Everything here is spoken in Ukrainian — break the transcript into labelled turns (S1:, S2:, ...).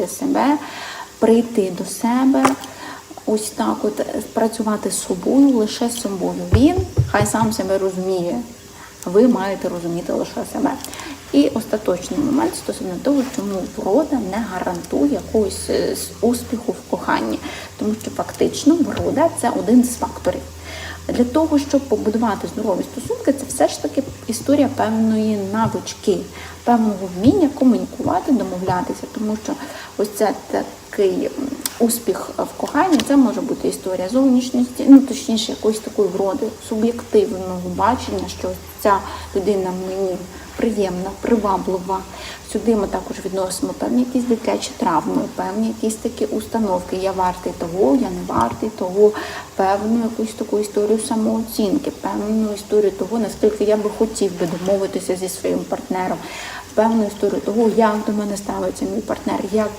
S1: зрозуміти себе, прийти до себе. Ось так, от працювати з собою, лише з собою. Він хай сам себе розуміє. Ви маєте розуміти лише себе. І остаточний момент стосовно того, чому врода не гарантує якогось е, успіху в коханні, тому що фактично врода це один з факторів. Для того, щоб побудувати здорові стосунки, це все ж таки історія певної навички, певного вміння комунікувати, домовлятися, тому що ось це такий успіх в коханні, це може бути історія зовнішності, ну точніше, якоїсь такої вроди, суб'єктивного бачення, що ця людина мені приємна, приваблива. Сюди ми також відносимо певні якісь дитячі травми, певні якісь такі установки. Я вартий того, я не вартий того, певну якусь таку історію самооцінки, певну історію того, наскільки я би хотів би домовитися зі своїм партнером, певну історію того, як до мене ставиться мій партнер, як